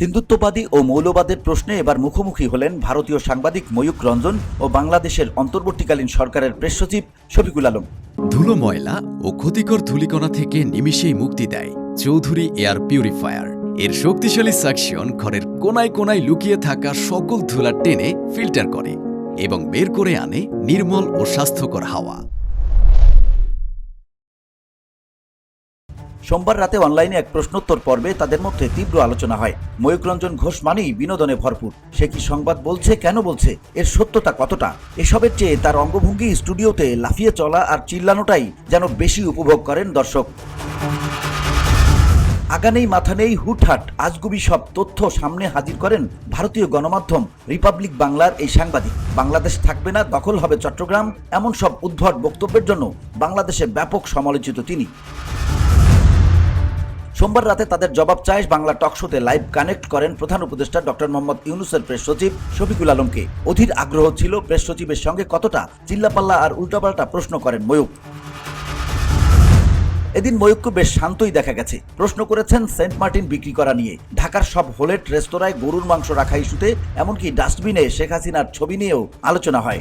হিন্দুত্ববাদী ও মৌলবাদের প্রশ্নে এবার মুখোমুখি হলেন ভারতীয় সাংবাদিক ময়ূক রঞ্জন ও বাংলাদেশের অন্তর্বর্তীকালীন সরকারের প্রেস সচিব শফিকুল আলম। ধুলো ময়লা ও ক্ষতিকর ধূলিকণা থেকে নিমিষেই মুক্তি দেয় চৌধুরী এয়ার পিউরিফায়ার। এর শক্তিশালী সাকশন ঘরের কোনায় কোনায় লুকিয়ে থাকা সকল ধুলা টেনে ফিল্টার করে এবং বের করে আনে নির্মল ও স্বাস্থ্যকর হাওয়া। সোমবার রাতে অনলাইনে এক প্রশ্নোত্তর পর্বে তাদের মধ্যে তীব্র আলোচনা হয়। ময়ূক রঞ্জন ঘোষ মানেই বিনোদনে ভরপুর। সে কি সংবাদ বলছে, কেন বলছে, এর সত্যতা কতটা? এসবের চেয়ে তার অঙ্গভঙ্গি স্টুডিওতে লাফিয়ে চলা আর চিল্লানোটাই যেন বেশি উপভোগ করেন দর্শক। আগা নেই, মাথা নেই, হুটহাট, আজগুবি সব তথ্য সামনে হাজির করেন ভারতীয় গণমাধ্যম রিপাবলিক বাংলার এই সাংবাদিক। বাংলাদেশ থাকবে না, দখল হবে চট্টগ্রাম, এমন সব উদ্ভট বক্তব্যের জন্য বাংলাদেশে ব্যাপক সমালোচিত তিনি। সোমবার রাতে তাদের জবাব চায় বাংলা টক শোতে লাইভ কানেক্ট করেন প্রধান উপদেষ্টা ডক্টর মোহাম্মদ ইউনুসের প্রেস সচিব শফিকুল আলমকে। অধীর আগ্রহ ছিল প্রেস সচিবের সঙ্গে কতটা, চিল্লাপাল্লা আর উল্টাপাল্টা প্রশ্ন করেন ময়ূক এদিন ময়ূককে বেশ শান্তই দেখা গেছে। প্রশ্ন করেছেন, সেন্ট মার্টিন বিক্রি করা নিয়ে। ঢাকার সব হোলেট রেস্তোরাঁয় গরুর মাংস রাখা ইস্যুতে, এমনকি ডাস্টবিনে শেখ হাসিনার ছবি নিয়েও আলোচনা হয়।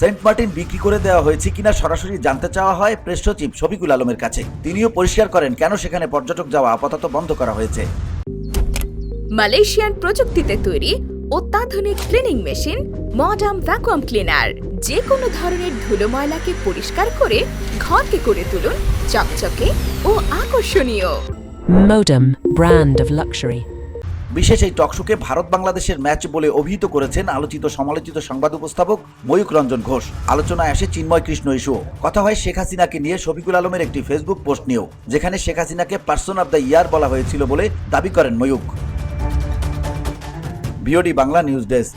সেন্ট মার্টিন বিক্রি করে দেওয়া হয়েছে কিনা সরাসরি জানতে চাওয়া হয় প্রেস সচিব শফিকুল আলমের কাছে। তিনিও পরিষ্কার করেন কেন সেখানে পর্যটক যাওয়া আপাতত বন্ধ করা হয়েছে। মালয়েশিয়ান প্রযুক্তিতে তৈরি অত্যাধুনিক cleaning machine modern vacuum cleaner যে কোনো ধরনের ধুলো ময়লাকে পরিষ্কার করে ঘরকে করে তুলুন চকচকে ও আকর্ষণীয়। Modem, brand of luxury. বিশেষ এই টকশোকে ভারত বাংলাদেশের ম্যাচ বলে অভিহিত করেছেন আলোচিত সমালোচিত সংবাদ উপস্থাপক ময়ূক রঞ্জন ঘোষ। আলোচনায় আসে চিন্ময় কৃষ্ণ ইস্যুও। কথা হয় শেখ হাসিনাকে নিয়ে শফিকুল আলমের একটি ফেসবুক পোস্ট নিয়েও, যেখানে শেখ হাসিনাকে পার্সন অব দ্য ইয়ার বলা হয়েছিল বলে দাবি করেন Mayuk BOD Bangla news desk.